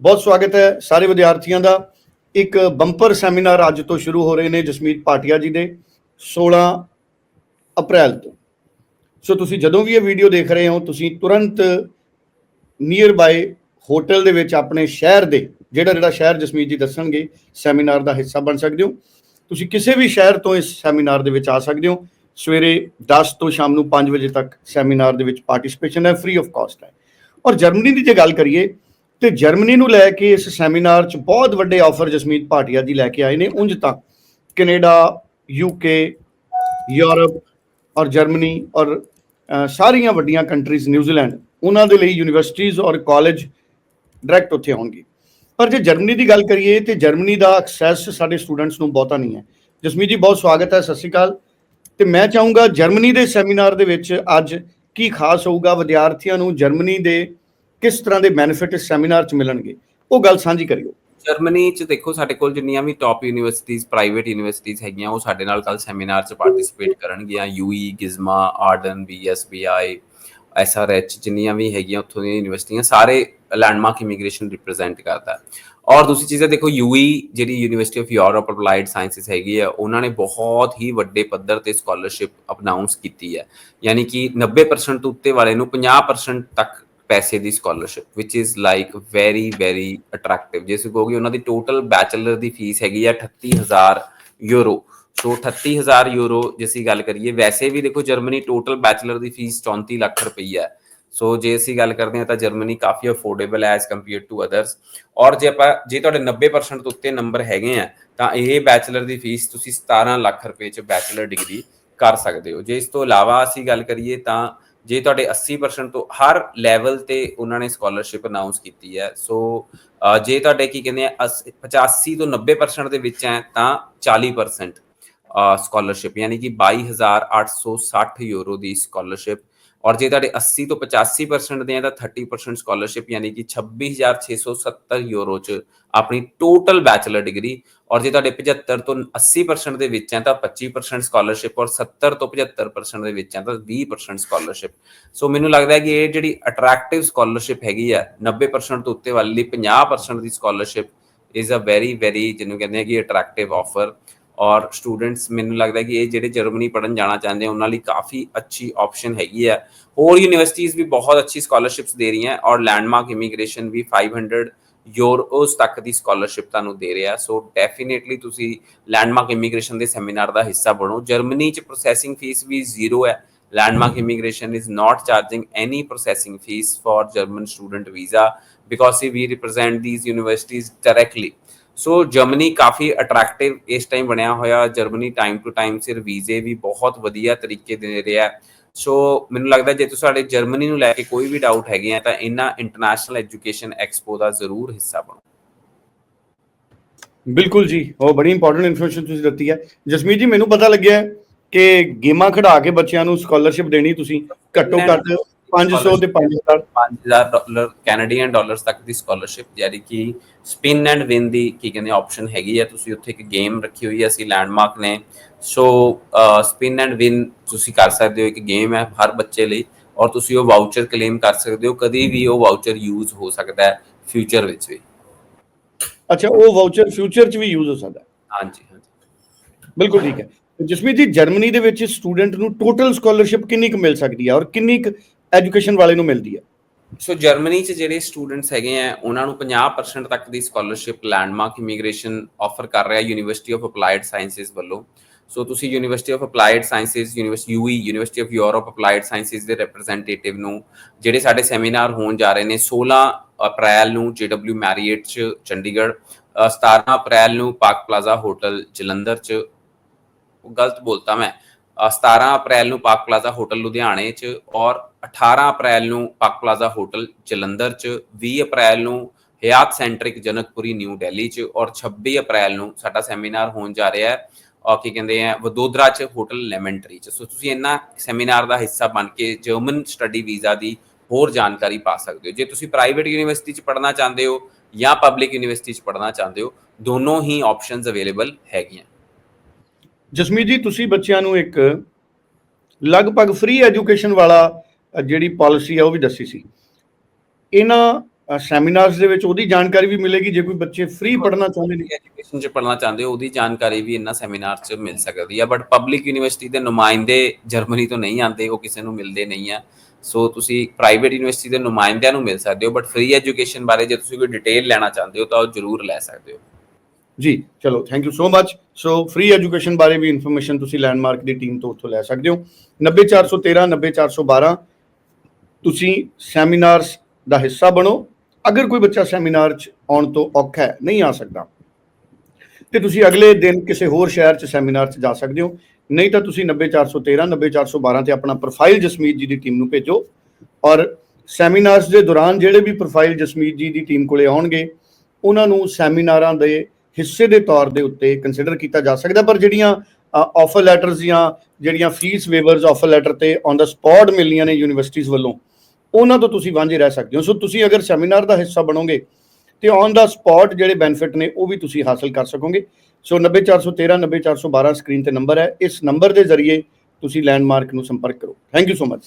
ਬਹੁਤ ਸਵਾਗਤ ਹੈ ਸਾਰੇ ਵਿਦਿਆਰਥੀਆਂ ਦਾ। ਇੱਕ ਬੰਪਰ ਸੈਮੀਨਾਰ ਅੱਜ ਤੋਂ ਸ਼ੁਰੂ ਹੋ ਰਹੇ ਨੇ ਜਸਮੀਤ ਪਾਟਿਆ ਜੀ ਦੇ 16 ਅਪ੍ਰੈਲ ਤੋਂ। ਸੋ ਤੁਸੀਂ ਜਦੋਂ ਵੀ ਇਹ ਵੀਡੀਓ ਦੇਖ ਰਹੇ ਹੋ, ਤੁਸੀਂ ਤੁਰੰਤ ਨੀਅਰ ਬਾਈ ਹੋਟਲ ਦੇ ਵਿੱਚ ਆਪਣੇ ਸ਼ਹਿਰ ਦੇ, ਜਿਹੜਾ ਜਿਹੜਾ ਸ਼ਹਿਰ ਜਸਮੀਤ ਜੀ ਦੱਸਣਗੇ, ਸੈਮੀਨਾਰ ਦਾ ਹਿੱਸਾ ਬਣ ਸਕਦੇ ਹੋ। ਤੁਸੀਂ ਕਿਸੇ ਵੀ ਸ਼ਹਿਰ ਤੋਂ ਇਸ ਸੈਮੀਨਾਰ ਦੇ ਵਿੱਚ ਆ ਸਕਦੇ ਹੋ। ਸਵੇਰੇ 10 ਤੋਂ ਸ਼ਾਮ ਨੂੰ 5 ਵਜੇ ਤੱਕ ਸੈਮੀਨਾਰ ਦੇ ਵਿੱਚ ਪਾਰਟਿਸਿਪੇਸ਼ਨ ਹੈ ਫ੍ਰੀ ਆਫ ਕਾਸਟ ਹੈ। ਔਰ ਜਰਮਨੀ ਦੀ ਜੇ ਗੱਲ ਕਰੀਏ ਤੇ ਜਰਮਨੀ ਨੂੰ ਲੈ ਕੇ ਇਸ ਸੈਮੀਨਾਰ 'ਚ ਬਹੁਤ ਵੱਡੇ ਆਫਰ ਜਸਮੀਤ ਭਾਟੀਆ ਜੀ ਲੈ ਕੇ ਆਏ ਨੇ, ਉਂਝ ਤਾਂ ਕੈਨੇਡਾ ਯੂਕੇ ਯੂਰਪ ਔਰ ਜਰਮਨੀ ਔਰ ਸਾਰੀਆਂ ਵੱਡੀਆਂ ਕੰਟਰੀਜ਼ ਨਿਊਜ਼ੀਲੈਂਡ, ਉਹਨਾਂ ਦੇ ਲਈ ਯੂਨੀਵਰਸਿਟੀਜ਼ ਔਰ ਕਾਲਜ ਡਾਇਰੈਕਟ ਉੱਥੇ ਆਉਣਗੇ। ਪਰ ਜੇ ਜਰਮਨੀ ਦੀ ਗੱਲ ਕਰੀਏ, ਤੇ ਜਰਮਨੀ ਦਾ ਐਕਸੈਸ ਸਾਡੇ ਸਟੂਡੈਂਟਸ ਨੂੰ ਬਹੁਤਾ ਨਹੀਂ ਹੈ। ਜਸਮੀਤ ਜੀ, ਬਹੁਤ ਸਵਾਗਤ ਹੈ, ਸਤਿ ਸ਼੍ਰੀ ਅਕਾਲ। ਤੇ ਮੈਂ ਚਾਹੂੰਗਾ ਜਰਮਨੀ ਦੇ ਸੈਮੀਨਾਰ ਦੇ ਵਿੱਚ ਅੱਜ ਕੀ ਖਾਸ ਹੋਊਗਾ, ਵਿਦਿਆਰਥੀਆਂ ਨੂੰ ਜਰਮਨੀ ਦੇ ਕਿਸ ਤਰ੍ਹਾਂ ਦੇ ਬੈਨੀਫਿਟ ਇਸ ਸੈਮੀਨਾਰ 'ਚ ਮਿਲਣਗੇ, ਉਹ ਗੱਲ ਸਾਂਝੀ ਕਰਿਓ। ਜਰਮਨੀ ਚ ਦੇਖੋ, ਸਾਡੇ ਕੋਲ ਜਿੰਨੀਆਂ ਵੀ ਟਾਪ ਯੂਨੀਵਰਸਿਟੀਜ਼ ਪ੍ਰਾਈਵੇਟ ਯੂਨੀਵਰਸਿਟੀਜ਼ ਹੈਗੀਆਂ, ਉਹ ਸਾਡੇ ਨਾਲ ਕੱਲ ਸੈਮੀਨਾਰ ਚ ਪਾਰਟਿਸਿਪੇਟ ਕਰਨਗੀਆਂ। ਯੂਈ ਗਿਜ਼ਮਾ ਆਰਡਨ ਬੀਐਸਬੀਆਈ ਐਸਆਰਐਚ ਜਿੰਨੀਆਂ ਵੀ ਹੈਗੀਆਂ ਉੱਥੋਂ ਦੀਆਂ ਯੂਨੀਵਰਸਿਟੀਆਂ ਸਾਰੇ ਲੈਂਡਮਾਰਕ ਇਮੀਗ੍ਰੇਸ਼ਨ ਰਿਪਰੈਜ਼ੈਂਟ ਕਰਦਾ। ਔਰ ਦੂਸਰੀ ਚੀਜ਼ ਹੈ, ਦੇਖੋ ਯੂਈ ਜਿਹੜੀ university of Europe applied sciences ਹੈਗੀ ਹੈ, ਉਹਨਾਂ ਨੇ ਬਹੁਤ ਹੀ ਵੱਡੇ ਪੱਧਰ ਤੇ ਸਕਾਲਰਸ਼ਿਪ ਅਨਾਉਂਸ ਕੀਤੀ ਹੈ। ਯਾਨੀ ਕਿ 90% ਤੋਂ ਉੱਤੇ ਵਾਲੇ ਨੂੰ 50% ਤੱਕ ਪੈਸੇ ਦੀ scholarship which is like very very attractive ਜੇ ਤੁਸੀਂ ਕਹੋਗੇ ਉਹਨਾਂ ਦੀ ਟੋਟਲ ਬੈਚਲਰ ਦੀ ਫੀਸ ਹੈਗੀ ਆ 38000 ਯੂਰੋ ਸੋ 38000 ਯੂਰੋ ਜੇ ਅਸੀਂ ਗੱਲ ਕਰੀਏ, ਵੈਸੇ ਵੀ ਦੇਖੋ ਜਰਮਨੀ ਟੋਟਲ ਬੈਚਲਰ ਦੀ ਫੀਸ 34 ਲੱਖ ਰੁਪਈਆ ਹੈ ਸੋ ਜੇ ਅਸੀਂ ਗੱਲ ਕਰਦੇ ਹਾਂ ਤਾਂ ਜਰਮਨੀ ਕਾਫੀ ਅਫੋਰਡੇਬਲ ਹੈ ਐਸ ਕੰਪੇਅਰ ਟੂ ਅਦਰਸ ਔਰ ਜੇ ਆਪਾਂ, ਜੇ ਤੁਹਾਡੇ 90% ਤੋਂ ਉੱਤੇ ਨੰਬਰ ਹੈਗੇ ਆ, ਤਾਂ ਇਹ ਬੈਚਲਰ ਦੀ ਫੀਸ ਤੁਸੀਂ 17 ਲੱਖ ਰੁਪਏ ਚ ਬੈਚਲਰ ਡਿਗਰੀ ਕਰ ਸਕਦੇ ਹੋ। ਜੇ ਇਸ ਤੋਂ ਇਲਾਵਾ ਅਸੀਂ ਗੱਲ ਕਰੀਏ ਤਾਂ ਜੇ ਤੁਹਾਡੇ 80% ਤੋਂ ਹਰ ਲੈਵਲ ਤੇ ਉਹਨਾਂ ਨੇ ਸਕਾਲਰਸ਼ਿਪ ਅਨਾਉਂਸ ਕੀਤੀ ਹੈ ਸੋ ਜੇ ਤੁਹਾਡੇ ਕੀ ਕਹਿੰਦੇ ਆ 80 85 ਤੋਂ 90% ਦੇ ਵਿੱਚ ਹੈ, ਤਾਂ 40% ਸਕਾਲਰਸ਼ਿਪ ਯਾਨੀ ਕਿ 22860 ਯੂਰੋ ਦੀ ਸਕਾਲਰਸ਼ਿਪ ਔਰ ਜੇ ਤੁਹਾਡੇ 80 ਤੋਂ 85% ਦੇ ਆ, ਤਾਂ 30% ਸਕਾਲਰਸ਼ਿਪ ਯਾਨੀ ਕਿ 26670 ਯੂਰੋ ਚ ਆਪਣੀ ਟੋਟਲ ਬੈਚਲਰ ਡਿਗਰੀ ਔਰ ਜੇ ਤੁਹਾਡੇ 75 ਤੋਂ 80% ਦੇ ਵਿੱਚ ਹੈ ਤਾਂ 25% ਸਕਾਲਰਸ਼ਿਪ ਔਰ 70 ਤੋਂ 75% ਦੇ ਵਿੱਚ ਹੈ ਤਾਂ 20% ਸਕਾਲਰਸ਼ਿਪ ਸੋ ਮੈਨੂੰ ਲੱਗਦਾ ਹੈ ਕਿ ਇਹ ਜਿਹੜੀ ਅਟਰੈਕਟਿਵ ਸਕਾਲਰਸ਼ਿਪ ਹੈਗੀ ਆ 90% ਤੋਂ ਉੱਤੇ ਵਾਲੀ ਲਈ 50% ਦੀ scholarship is a very very ਜਿਹਨੂੰ ਕਹਿੰਦੇ ਆ ਕਿ ਅਟਰੈਕਟਿਵ ਆਫਰ ਔਰ ਸਟੂਡੈਂਟਸ ਮੈਨੂੰ ਲੱਗਦਾ ਕਿ ਇਹ ਜਿਹੜੇ ਜਰਮਨੀ ਪੜਨ ਜਾਣਾ ਚਾਹੁੰਦੇ ਆ, ਉਹਨਾਂ ਲਈ ਕਾਫੀ ਅੱਛੀ ਆਪਸ਼ਨ ਹੈਗੀ ਹੈ ਹੋਰ ਯੂਨੀਵਰਸਿਟੀਜ਼ ਵੀ ਬਹੁਤ ਅੱਛੀ ਸਕਾਲਰਸ਼ਿਪਸ ਦੇ ਰਹੀਆਂ ਔਰ ਲੈਂਡਮਾਰਕ ਇਮੀਗ੍ਰੇਸ਼ਨ ਵੀ 500 ਯੂਰੋਸ ਤੱਕ ਦੀ ਸਕਾਲਰਸ਼ਿਪ ਤੁਹਾਨੂੰ ਦੇ ਰਿਹਾ। ਸੋ ਡੈਫੀਨਿਟਲੀ ਤੁਸੀਂ ਲੈਂਡਮਾਰਕ ਇਮੀਗ੍ਰੇਸ਼ਨ ਦੇ ਸੈਮੀਨਾਰ ਦਾ ਹਿੱਸਾ ਬਣੋ। ਜਰਮਨੀ ਚ ਪ੍ਰੋਸੈਸਿੰਗ ਫੀਸ ਵੀ ਜ਼ੀਰੋ ਹੈ। Landmark immigration is not charging any processing fees for german student visa because we represent these universities directly so Germany coffee attractive ਇਸ time ਬਣਿਆ ਹੋਇਆ। ਜਰਮਨੀ ਟਾਈਮ ਟੂ ਟਾਈਮ ਸਿਰ ਵੀਜ਼ੇ ਵੀ ਬਹੁਤ ਵਧੀਆ ਤਰੀਕੇ ਦੇ ਰਿਹਾ। ਸੋ ਮੈਨੂੰ ਲੱਗਦਾ ਜੇ ਤੁਸੀਂ ਸਾਡੇ ਜਰਮਨੀ ਨੂੰ ਲੈ ਕੇ ਕੋਈ ਵੀ ਡਾਊਟ ਹੈਗੇ ਆ ਤਾਂ ਇਹਨਾਂ ਇੰਟਰਨੈਸ਼ਨਲ ਐਜੂਕੇਸ਼ਨ ਐਕਸਪੋ ਦਾ ਜ਼ਰੂਰ ਹਿੱਸਾ ਬਣੋ। ਬਿਲਕੁਲ ਜੀ ਉਹ ਬੜੀ ਇੰਪੋਰਟੈਂਟ ਇਨਫੋਰਮੇਸ਼ਨ ਤੁਸੀਂ ਦਿੱਤੀ ਹੈ। ਜਸਮੀਤ ਜੀ ਮੈਨੂੰ ਪਤਾ ਲੱਗਿਆ ਕਿ ਗੇਮਾਂ ਖਿਡਾ ਕੇ ਬੱਚਿਆਂ ਨੂੰ ਸਕਾਲਰਸ਼ਿਪ ਦੇਣੀ ਤੁਸੀਂ। ਘੱਟੋ ਘੱਟ 500 ਤੇ 5000 5000 ਡਾਲਰ ਕੈਨੇਡੀਅਨ ਡਾਲਰਸ ਤੱਕ ਦੀ ਸਕਾਲਰਸ਼ਿਪ ਜਿਹੜੀ ਕਿ ਸਪਿਨ ਐਂਡ ਵਿਨ ਦੀ ਕੀ ਕਹਿੰਦੇ ਆਪਸ਼ਨ ਹੈਗੀ ਹੈ ਤੁਸੀਂ ਉੱਥੇ ਇੱਕ ਗੇਮ ਰੱਖੀ ਹੋਈ ਹੈ ਅਸੀਂ ਲੈਂਡਮਾਰਕ ਨੇ। ਸੋ ਸਪਿਨ ਐਂਡ ਵਿਨ ਤੁਸੀਂ ਕਰ ਸਕਦੇ ਹੋ ਇੱਕ ਗੇਮ ਹੈ ਹਰ ਬੱਚੇ ਲਈ ਔਰ ਤੁਸੀਂ ਉਹ ਵਾਊਚਰ ਕਲੇਮ ਕਰ ਸਕਦੇ ਹੋ ਕਦੀ ਵੀ ਉਹ ਵਾਊਚਰ ਯੂਜ਼ ਹੋ ਸਕਦਾ ਹੈ ਫਿਊਚਰ ਵਿੱਚ ਵੀ। ਅੱਛਾ ਉਹ ਵਾਊਚਰ ਫਿਊਚਰ 'ਚ ਵੀ ਯੂਜ਼ ਹੋ ਸਕਦਾ ਹਾਂਜੀ ਹਾਂਜੀ। ਬਿਲਕੁਲ ਠੀਕ ਹੈ। ਜਸਮੀਤ ਜੀ ਜਰਮਨੀ ਦੇ ਵਿੱਚ ਸਟੂਡੈਂਟ ਨੂੰ ਟੋਟਲ ਸਕਾਲਰਸ਼ਿਪ ਕਿੰਨੀ ਕੁ ਮਿਲ ਸਕਦੀ ਹੈ ਔਰ ਕਿੰਨੀ ਕੁ ਐਜੂਕੇਸ਼ਨ ਵਾਲੇ ਨੂੰ ਮਿਲਦੀ ਹੈ। ਸੋ ਜਰਮਨੀ ਚ ਜਿਹੜੇ ਸਟੂਡੈਂਟਸ ਹੈਗੇ ਆ ਉਹਨਾਂ ਨੂੰ 50% ਤੱਕ ਦੀ ਸਕਾਲਰਸ਼ਿਪ ਲੈਂਡਮਾਰਕ ਇਮੀਗ੍ਰੇਸ਼ਨ ਆਫਰ ਕਰ ਰਿਹਾ ਯੂਨੀਵਰਸਿਟੀ ਆਫ ਅਪਲਾਈਡ ਸਾਇੰਸਸ ਵੱਲੋਂ। ਸੋ ਤੁਸੀਂ university of applied sciences university UE university of Europe applied sciences ਦੇ ਰਿਪਰੈਜ਼ੈਂਟੇਟਿਵ ਨੂੰ ਜਿਹੜੇ ਸਾਡੇ ਸੈਮੀਨਾਰ ਹੋਣ ਜਾ ਰਹੇ ਨੇ 16 ਅਪ੍ਰੈਲ ਨੂੰ JW ਮੈਰੀਅਟ ਚ ਚੰਡੀਗੜ੍ਹ ਅ, 17 ਅਪ੍ਰੈਲ ਨੂੰ ਪਾਰਕ ਪਲਾਜ਼ਾ ਹੋਟਲ ਜਲੰਧਰ ਚ। ਉਹ ਗਲਤ ਬੋਲਤਾ ਮੈਂ। 17 ਅਪ੍ਰੈਲ ਨੂੰ ਪਾਕ ਪਲਾਜ਼ਾ ਹੋਟਲ ਲੁਧਿਆਣੇ ਚ ਔਰ 18 ਅਪ੍ਰੈਲ ਨੂੰ ਪਾਕ ਪਲਾਜ਼ਾ ਹੋਟਲ ਜਲੰਧਰ ਚ 20 ਅਪ੍ਰੈਲ ਨੂੰ Hyatt Centric Janakpuri New Delhi ਚ ਔਰ 26 ਅਪ੍ਰੈਲ ਨੂੰ ਸਾਡਾ ਸੈਮੀਨਾਰ ਹੋਣ ਜਾ ਰਿਹਾ ਹੈ। ਔਰ ਕੀ ਕਹਿੰਦੇ ਆ ਵਦੋਦਰਾ ਚ ਹੋਟਲ ਲੈਮੈਂਟਰੀ ਚ। ਸੋ ਤੁਸੀਂ ਇਹਨਾਂ ਸੈਮੀਨਾਰ ਦਾ ਹਿੱਸਾ ਬਣ ਕੇ ਜਰਮਨ ਸਟੱਡੀ ਵੀਜ਼ਾ ਦੀ ਹੋਰ ਜਾਣਕਾਰੀ ਪਾ ਸਕਦੇ ਹੋ। ਜੇ ਤੁਸੀਂ ਪ੍ਰਾਈਵੇਟ ਯੂਨੀਵਰਸਿਟੀ ਚ ਪੜ੍ਹਨਾ ਚਾਹੁੰਦੇ ਹੋ ਜਾਂ ਪਬਲਿਕ ਯੂਨੀਵਰਸਿਟੀ ਚ ਪੜ੍ਹਨਾ ਚਾਹੁੰਦੇ ਹੋ, ਦੋਨੋਂ ਹੀ ਆਪਸ਼ਨਸ ਅਵੇਲੇਬਲ ਹੈਗੀਆਂ। ਜਸਮੀਤ ਜੀ ਤੁਸੀਂ ਬੱਚਿਆਂ ਨੂੰ ਇੱਕ ਲਗਭਗ ਫ੍ਰੀ ਐਜੂਕੇਸ਼ਨ ਵਾਲਾ ਜਿਹੜੀ ਪਾਲਿਸੀ ਹੈ ਉਹ ਵੀ ਦੱਸੀ ਸੀ। ਇਹਨਾਂ ਸੈਮੀਨਾਰਸ ਦੇ ਵਿੱਚ ਉਹਦੀ ਜਾਣਕਾਰੀ ਵੀ ਮਿਲੇਗੀ ਜੇ ਕੋਈ ਬੱਚੇ ਫ੍ਰੀ ਪੜ੍ਹਨਾ ਚਾਹੁੰਦੇ ਨੇ। ਐਜੂਕੇਸ਼ਨ ਚ ਪੜ੍ਹਨਾ ਚਾਹੁੰਦੇ ਹੋ ਉਹਦੀ ਜਾਣਕਾਰੀ ਵੀ ਇਹਨਾਂ ਸੈਮੀਨਾਰ ਚ ਮਿਲ ਸਕਦੀ ਹੈ ਬਟ ਪਬਲਿਕ ਯੂਨੀਵਰਸਿਟੀ ਦੇ ਨੁਮਾਇੰਦੇ ਜਰਮਨੀ ਤੋਂ ਨਹੀਂ ਆਉਂਦੇ ਉਹ ਕਿਸੇ ਨੂੰ ਮਿਲਦੇ ਨਹੀਂ ਆ। ਸੋ ਤੁਸੀਂ ਪ੍ਰਾਈਵੇਟ ਯੂਨੀਵਰਸਿਟੀ ਦੇ ਨੁਮਾਇੰਦਿਆਂ ਨੂੰ ਮਿਲ ਸਕਦੇ ਹੋ ਬਟ ਫ੍ਰੀ ਐਜੂਕੇਸ਼ਨ ਬਾਰੇ ਜੇ ਤੁਸੀਂ ਕੋਈ ਡਿਟੇਲ ਲੈਣਾ ਚਾਹੁੰਦੇ ਹੋ ਤਾਂ ਉਹ ਜ਼ਰੂਰ ਲੈ ਸਕਦੇ ਹੋ। ਜੀ, ਚਲੋ thank you so much so free education ਬਾਰੇ ਵੀ ਇਨਫੋਰਮੇਸ਼ਨ ਤੁਸੀਂ ਲੈਂਡਮਾਰਕ ਦੀ ਟੀਮ ਤੋਂ ਉੱਥੋਂ ਲੈ ਸਕਦੇ ਹੋ। 90413 90412 ਤੁਸੀਂ ਸੈਮੀਨਾਰਸ ਦਾ ਹਿੱਸਾ ਬਣੋ। ਅਗਰ ਕੋਈ ਬੱਚਾ ਸੈਮੀਨਾਰ 'ਚ ਆਉਣ ਤੋਂ ਔਖਾ ਹੈ, ਨਹੀਂ ਆ ਸਕਦਾ। ਤੇ ਤੁਸੀਂ ਅਗਲੇ ਦਿਨ ਕਿਸੇ ਹੋਰ ਸ਼ਹਿਰ 'ਚ ਸੈਮੀਨਾਰ 'ਚ ਜਾ ਸਕਦੇ ਹੋ। ਨਹੀਂ ਤਾਂ ਤੁਸੀਂ 90413 90412 ਤੇ ਆਪਣਾ ਪ੍ਰੋਫਾਈਲ ਜਸਮੀਤ ਜੀ ਦੀ ਟੀਮ ਨੂੰ ਭੇਜੋ। ਔਰ ਸੈਮੀਨਾਰਸ ਦੇ ਦੌਰਾਨ ਜਿਹੜੇ ਵੀ ਪ੍ਰੋਫਾਈਲ ਜਸਮੀਤ ਜੀ ਦੀ ਟੀਮ ਕੋਲੇ ਆਉਣਗੇ, ਉਹਨਾਂ ਨੂੰ ਸੈਮੀਨਾਰਾਂ ਦੇ ਹਿੱਸੇ ਦੇ ਤੌਰ ਦੇ ਉੱਤੇ ਕੰਸੀਡਰ ਕੀਤਾ ਜਾ ਸਕਦਾ, ਪਰ ਜਿਹੜੀਆਂ ਆਫਰ ਲੈਟਰਸ ਜਾਂ ਜਿਹੜੀਆਂ ਫੀਸ ਵੇਵਰਸ ਆਫਰ ਲੈਟਰ ਤੇ ਔਨ ਦਾ ਸਪੌਟ ਮਿਲਣੀਆਂ ਨੇ ਯੂਨੀਵਰਸਿਟੀਜ਼ ਵੱਲੋਂ, ਉਹਨਾਂ ਤੋਂ ਤੁਸੀਂ ਵਾਂਝੇ ਰਹਿ ਸਕਦੇ ਹੋ। ਸੋ ਤੁਸੀਂ ਅਗਰ ਸੈਮੀਨਾਰ ਦਾ ਹਿੱਸਾ ਬਣੋਗੇ ਤੇ ਔਨ ਦਾ ਸਪੌਟ ਜਿਹੜੇ ਬੈਨੀਫਿਟ ਨੇ, ਉਹ ਵੀ ਤੁਸੀਂ ਹਾਸਲ ਕਰ ਸਕੋਗੇ। ਸੋ 90413 90412 ਸਕਰੀਨ ਤੇ ਨੰਬਰ ਹੈ। ਇਸ ਨੰਬਰ ਦੇ ਜ਼ਰੀਏ ਤੁਸੀਂ ਲੈਂਡਮਾਰਕ ਨੂੰ ਸੰਪਰਕ ਕਰੋ। Thank you so much